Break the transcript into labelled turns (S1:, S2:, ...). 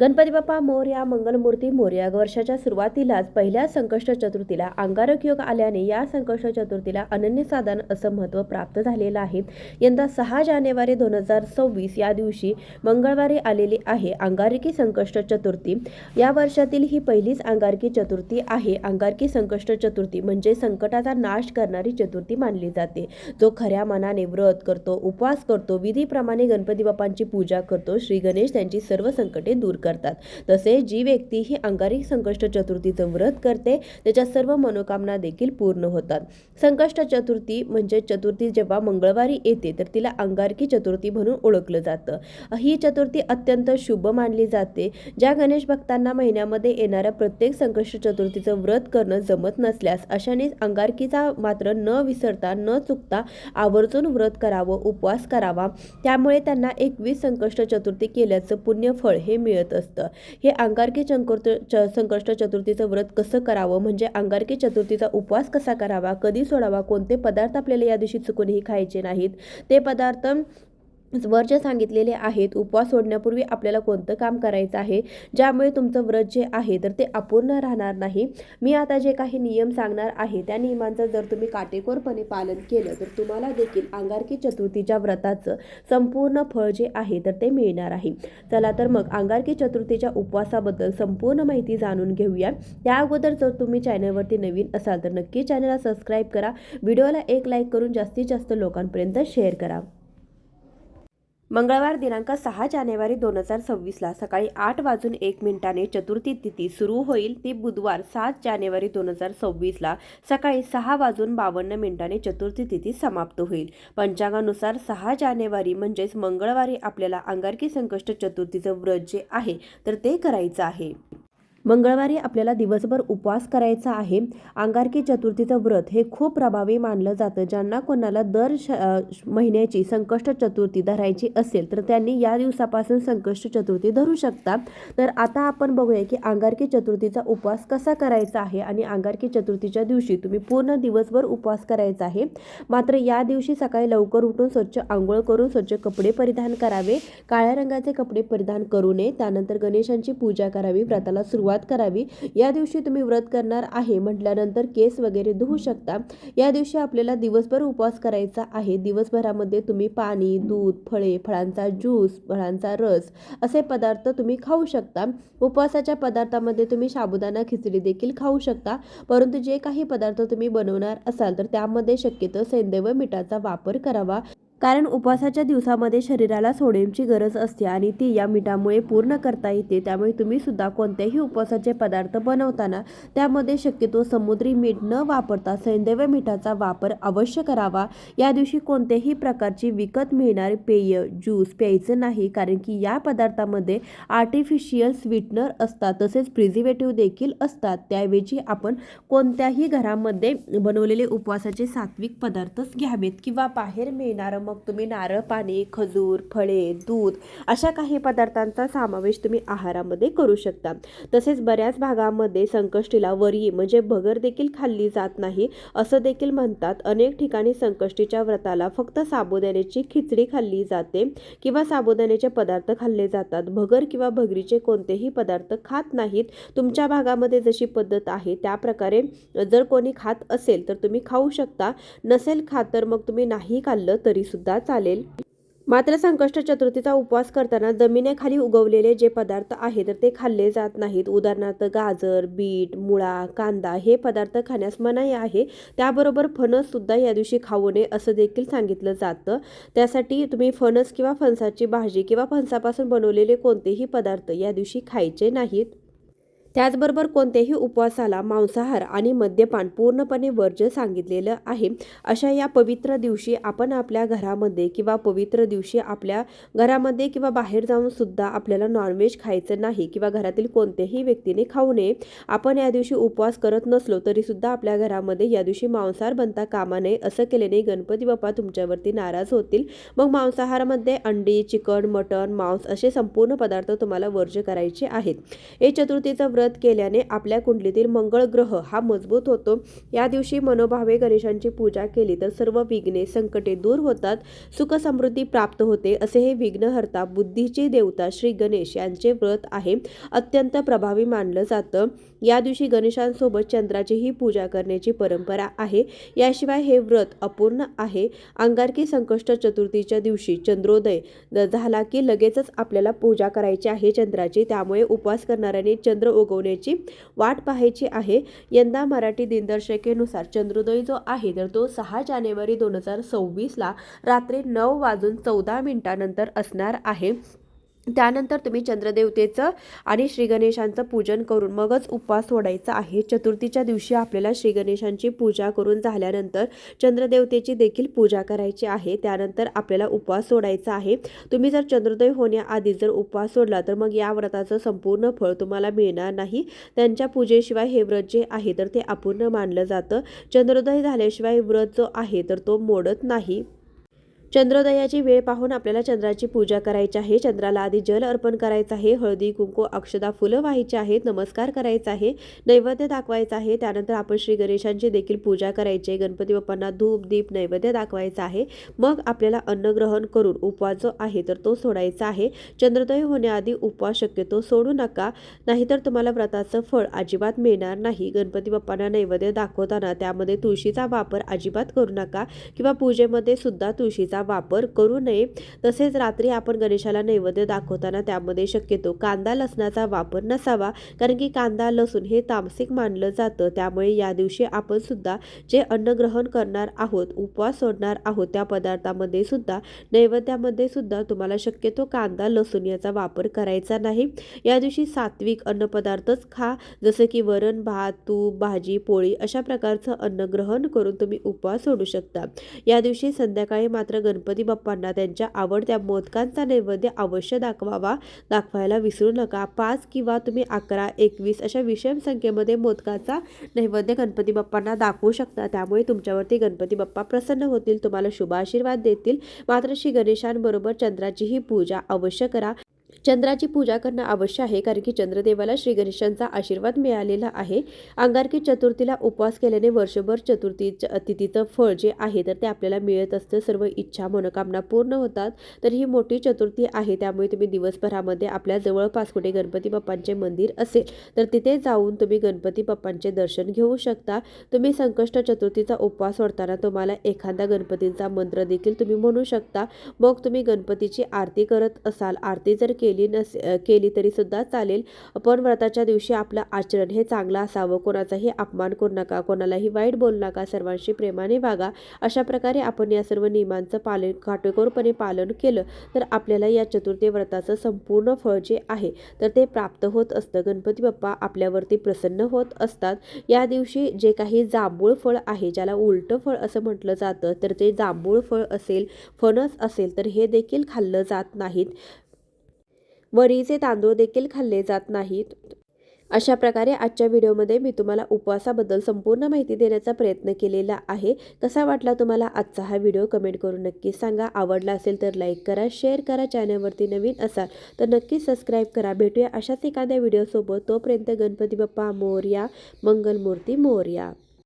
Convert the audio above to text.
S1: गणपती बाप्पा मोर्या मंगलमूर्ती मोर्या वर्षाच्या सुरुवातीलाच पहिल्या संकष्ट चतुर्थीला अंगारक योग आल्याने या संकष्ट चतुर्थीला अनन्यसाधारण असं महत्त्व प्राप्त झालेलं आहे. यंदा सहा जानेवारी दोन हजार सव्वीस या दिवशी मंगळवारी आलेली आहे अंगारकी संकष्ट चतुर्थी. या वर्षातील ही पहिलीच अंगारकी चतुर्थी आहे. अंगारकी संकष्ट चतुर्थी म्हणजे संकटाचा नाश करणारी चतुर्थी मानली जाते. जो खऱ्या मनाने व्रत करतो उपवास करतो विधीप्रमाणे गणपती बाप्पांची पूजा करतो श्री गणेश त्यांची सर्व संकटे दूर करतात. तसेच जी व्यक्ती ही अंगारिक संकष्ट चतुर्थीचं व्रत करते त्याच्या सर्व मनोकामना देखील पूर्ण होतात. संकष्ट चतुर्थी म्हणजे चतुर्थी जेव्हा मंगळवारी येते तर तिला अंगारकी चतुर्थी म्हणून ओळखलं जातं. ही चतुर्थी अत्यंत शुभ मानली जाते. ज्या गणेश भक्तांना महिन्यामध्ये येणाऱ्या प्रत्येक संकष्ट चतुर्थीचं व्रत करणं जमत नसल्यास अशाने अंगारकीचा मात्र न विसरता न चुकता आवर्जून व्रत करावं उपवास करावा. त्यामुळे त्यांना एकवीस संकष्ट चतुर्थी केल्याचं पुण्यफळ हे मिळत असतं. हे अंगारकी चंकोर्त च संकष्ट चतुर्थीचं व्रत कसं करावं? म्हणजे अंगारकी चतुर्थीचा उपवास कसा करावा? कधी सोडावा? कोणते पदार्थ आपल्याला या दिवशी चुकूनही खायचे नाहीत? ते पदार्थ वर जे सांगितलेले आहेत उपवास सोडण्यापूर्वी आपल्याला कोणतं काम करायचं आहे? ज्यामुळे तुमचं व्रत जे आहे तर ते अपूर्ण राहणार नाही. मी आता जे काही नियम सांगणार आहे त्या नियमांचं जर तुम्ही काटेकोरपणे पालन केलं तर तुम्हाला देखील अंगारकी चतुर्थीच्या व्रताचं संपूर्ण फळ जे आहे तर ते मिळणार आहे. चला तर मग अंगारकी चतुर्थीच्या उपवासाबद्दल संपूर्ण माहिती जाणून घेऊया. त्या अगोदर जर तुम्ही चॅनलवरती नवीन असाल तर नक्की चॅनलला सबस्क्राईब करा. व्हिडिओला एक लाईक करून जास्तीत जास्त लोकांपर्यंत शेअर करा. मंगळवार दिनांक सहा जानेवारी दोन हजार सव्वीसला सकाळी आठ वाजून एक मिनिटाने चतुर्थी तिथी सुरू होईल. ती बुधवार सात जानेवारी दोन हजार सव्वीसला सकाळी सहा वाजून बावन्न मिनिटाने चतुर्थी तिथी समाप्त होईल. पंचांगानुसार सहा जानेवारी म्हणजेच मंगळवारी आपल्याला अंगारकी संकष्ट चतुर्थीचं व्रत जे आहे तर ते करायचं आहे. मंगळवारी आपल्याला दिवसभर उपवास करायचा आहे. अंगारकी चतुर्थीचं व्रत हे खूप प्रभावी मानलं जातं. ज्यांना कोणाला दर श महिन्याची संकष्ट चतुर्थी धरायची असेल तर त्यांनी या दिवसापासून संकष्ट चतुर्थी धरू शकता. तर आता आपण बघूया की अंगारकी चतुर्थीचा उपवास कसा करायचा आहे आणि अंगारकी चतुर्थीच्या दिवशी तुम्ही पूर्ण दिवसभर उपवास करायचा आहे. मात्र या दिवशी सकाळी लवकर उठून स्वच्छ आंघोळ करून स्वच्छ कपडे परिधान करावे. काळ्या रंगाचे कपडे परिधान करू नये. त्यानंतर गणेशांची पूजा करावी. व्रताला सुरुवात करावी. या दिवशी तुम्ही व्रत करणार आहे म्हटल्यानंतर केस वगैरे धुवू शकता. या दिवशी आपल्याला दिवसभर उपवास करायचा आहे. दिवसभरामध्ये तुम्ही पाणी दूध फळे फळांचा ज्यूस फळांचा रस असे पदार्थ तुम्ही खाऊ शकता. उपवासाच्या पदार्थामध्ये तुम्ही साबुदाणा खिचडी देखील खाऊ शकता. परंतु जे काही पदार्थ तुम्ही बनवणार असाल तर त्यामध्ये शक्यतो सैंधव मिठाचा वापर करावा. कारण उपवासाच्या दिवसामध्ये शरीराला सोडियमची गरज असते आणि ती या मिठामुळे पूर्ण करता येते. त्यामुळे तुम्ही सुद्धा कोणत्याही उपवासाचे पदार्थ बनवताना त्यामध्ये शक्यतो समुद्री मीठ न वापरता सैंदव्य मिठाचा वापर अवश्य करावा. या दिवशी कोणत्याही प्रकारची विकत मिळणारे पेय ज्यूस प्यायचं नाही कारण की या पदार्थामध्ये आर्टिफिशियल स्वीटनर असतात तसेच प्रिझिवेटिव्ह देखील असतात. त्याऐवजी आपण कोणत्याही घरामध्ये बनवलेले उपवासाचे सात्विक पदार्थच घ्यावेत किंवा बाहेर मिळणारं मग तुम्ही नारळ पाणी खजूर फळे दूध अशा काही पदार्थांचा समावेश तुम्ही आहारामध्ये करू शकता. तसेच बऱ्याच भागामध्ये संकष्टीला वरी म्हणजे भगर देखील खाल्ली जात नाही असं देखील म्हणतात. अनेक ठिकाणी संकष्टीच्या व्रताला फक्त साबुदाण्याची खिचडी खाल्ली जाते किंवा साबुदाण्याचे पदार्थ खाल्ले जातात. भगर किंवा भगरीचे कोणतेही पदार्थ खात नाहीत. तुमच्या भागामध्ये जशी पद्धत आहे त्या प्रकारे जर कोणी खात असेल तर तुम्ही खाऊ शकता. नसेल खात तर मग तुम्ही नाही खाल्लं तरी सुद्धा चालेल. मात्र संकष्ट चतुर्थीचा उपवास करताना जमिनीखाली उगवलेले जे पदार्थ आहेत तर ते खाल्ले जात नाहीत. उदाहरणार्थ गाजर बीट मुळा कांदा हे पदार्थ खाण्यास मनाई आहे. त्याबरोबर फणस सुद्धा या दिवशी खाऊ नये असं देखील सांगितलं जातं. त्यासाठी तुम्ही फणस किंवा फणसाची भाजी किंवा फणसापासून बनवलेले कोणतेही पदार्थ या दिवशी खायचे नाहीत. त्याचबरोबर कोणत्याही उपवासाला मांसाहार आणि मद्यपान पूर्णपणे वर्ज्य सांगितलेलं आहे. अशा या पवित्र दिवशी आपण आपल्या घरामध्ये किंवा पवित्र दिवशी आपल्या घरामध्ये किंवा बाहेर जाऊन सुद्धा आपल्याला नॉनव्हेज खायचं नाही किंवा घरातील कोणत्याही व्यक्तीने खाऊ नये. आपण या दिवशी उपवास करत नसलो तरी सुद्धा आपल्या घरामध्ये या दिवशी मांसाहार बनता कामा नये असं केल्याने गणपती बाप्पा तुमच्यावरती नाराज होतील. मग मांसाहारामध्ये अंडी चिकन मटण मांस असे संपूर्ण पदार्थ तुम्हाला वर्ज्य करायचे आहेत. हे चतुर्थीचं व्रत व्रत केल्याने आपल्या कुंडलीतील मंगळ ग्रह हा मजबूत होतो. या दिवशी मनोभावे गणेशांची पूजा केली तर सर्व विघ्ने संकटे दूर होतात. सुखसमृद्धी प्राप्त होते असे हे विघ्नहर्ता बुद्धीची देवता श्री गणेश यांचे व्रत आहे. अत्यंत प्रभावी मानलं जातं. या दिवशी गणेशांसोबत चंद्राचीही पूजा करण्याची परंपरा आहे. याशिवाय हे व्रत अपूर्ण आहे. अंगारकी संकष्ट चतुर्थीच्या दिवशी चंद्रोदय झाला की लगेचच आपल्याला पूजा करायची आहे चंद्राची. त्यामुळे उपवास करणाऱ्याने चंद्र उगवण्याची वाट पाहायची आहे. यंदा मराठी दिनदर्शिकेनुसार चंद्रोदय जो आहे तर तो सहा जानेवारी दोन हजार सव्वीसला रात्री नऊ वाजून चौदा मिनिटानंतर असणार आहे. त्यानंतर तुम्ही चंद्रदेवतेचं आणि श्रीगणेशांचं पूजन करून मगच उपवास सोडायचा आहे. चतुर्थीच्या दिवशी आपल्याला श्रीगणेशांची पूजा करून झाल्यानंतर चंद्रदेवतेची देखील पूजा करायची आहे. त्यानंतर आपल्याला उपवास सोडायचा आहे. तुम्ही जर चंद्रोदय होण्याआधी जर उपवास सोडला तर मग या व्रताचं संपूर्ण फळ तुम्हाला मिळणार नाही. त्यांच्या पूजेशिवाय हे व्रत जे आहे तर ते अपूर्ण मानलं जातं. चंद्रोदय झाल्याशिवाय व्रत जो आहे तर तो मोडत नाही. चंद्रोदयाची वेळ पाहून आपल्याला चंद्राची पूजा करायची आहे. चंद्राला आधी जल अर्पण करायचं आहे. हळदी कुंकू अक्षदा फुलं व्हायची आहेत. नमस्कार करायचा आहे. नैवेद्य दाखवायचा आहे. त्यानंतर आपण श्री गणेशांची देखील पूजा करायची आहे. गणपती बाप्पांना धूप दीप नैवेद्य दाखवायचा आहे. मग आपल्याला अन्नग्रहण करून उपवास जो आहे तर तो सोडायचा आहे. चंद्रोदय होण्याआधी उपवास शक्यतो सोडू नका. नाहीतर तुम्हाला व्रताचं फळ अजिबात मिळणार नाही. गणपती बाप्पांना नैवेद्य दाखवताना त्यामध्ये तुळशीचा वापर अजिबात करू नका. किंवा पूजेमध्ये सुद्धा तुळशीचा वापर करू नये. तसेच रात्री आपण गणेशाला नैवेद्य दाखवताना त्यामध्ये शक्यतो कांदा लसणाचा वापर नसावा कारण की कांदा लसूण हे तामसिक मानलं जातं. त्यामुळे या दिवशी आपण सुद्धा जे अन्न ग्रहण करणार आहोत उपवास सोडणार आहोत त्या पदार्थामध्ये सुद्धा नैवेद्यामध्ये सुद्धा तुम्हाला शक्यतो कांदा लसूण याचा वापर करायचा नाही. या दिवशी सात्विक अन्नपदार्थच खा. जसं की वरण भात तूप भाजी पोळी अशा प्रकारचं अन्न ग्रहण करून तुम्ही उपवास सोडू शकता. या दिवशी संध्याकाळी मात्र गणपती बाप्पांना त्यांच्या आवडत्या मोदकांचा नैवेद्य अवश्य दाखवावा. दाखवायला विसरू नका. पाच किंवा तुम्ही अकरा एकवीस अशा विषम संख्येमध्ये मोदकाचा नैवेद्य गणपती बाप्पांना दाखवू शकता. त्यामुळे तुमच्यावरती गणपती बाप्पा प्रसन्न होतील तुम्हाला शुभ आशीर्वाद देतील. मात्र श्री गणेशांबरोबर चंद्राचीही पूजा अवश्य करा. चंद्राची पूजा करणं आवश्यक आहे कारण की चंद्रदेवाला श्री गणेशांचा आशीर्वाद मिळालेला आहे. अंगारकी चतुर्थीला उपवास केल्याने वर्षभर चतुर्थीच्या अतिथीचं फळ जे आहे तर ते आपल्याला मिळत असतं. सर्व इच्छा मनोकामना पूर्ण होतात. तर ही मोठी चतुर्थी आहे त्यामुळे तुम्ही दिवसभरामध्ये आपल्या जवळपास कुठे गणपती बाप्पांचे मंदिर असेल तर तिथे जाऊन तुम्ही गणपती बाप्पांचे दर्शन घेऊ शकता. तुम्ही संकष्ट चतुर्थीचा उपवास सोडताना तुम्हाला एखादा गणपतींचा मंत्र देखील तुम्ही म्हणू शकता. मग तुम्ही गणपतीची आरती करत असाल आरती जर केली केली नस केली तरीसुद्धा चालेल. पण व्रताच्या दिवशी आपलं आचरण हे चांगलं असावं. कोणाचाही अपमान करू नका. कोणालाही वाईट बोलू नका. सर्वांशी प्रेमाने वागा. अशा प्रकारे आपण या सर्व नियमांचं पालन काटेकोरपणे पालन केलं तर आपल्याला या चतुर्थी व्रताचं संपूर्ण फळ जे आहे तर ते प्राप्त होत असतं. गणपती बाप्पा आपल्यावरती प्रसन्न होत असतात. या दिवशी जे काही जांभूळ फळ आहे ज्याला उलटं फळ असं म्हटलं जातं तर ते जांभूळ फळ असेल फणस असेल तर हे देखील खाल्लं जात नाहीत. वरीचे तांदूळ देखील खाल्ले जात नाहीत. अशा प्रकारे आजच्या व्हिडिओमध्ये मी तुम्हाला उपवासाबद्दल संपूर्ण माहिती देण्याचा प्रयत्न केलेला आहे. कसा वाटला तुम्हाला आजचा हा व्हिडिओ? कमेंट करून नक्की सांगा. आवडला असेल तर लाईक करा शेअर करा चॅनलवरती नवीन असाल तर नक्की सबस्क्राईब करा. भेटूया अशाच एखाद्या व्हिडिओसोबत. तोपर्यंत गणपती बाप्पा मोरया मंगलमूर्ती मोरया.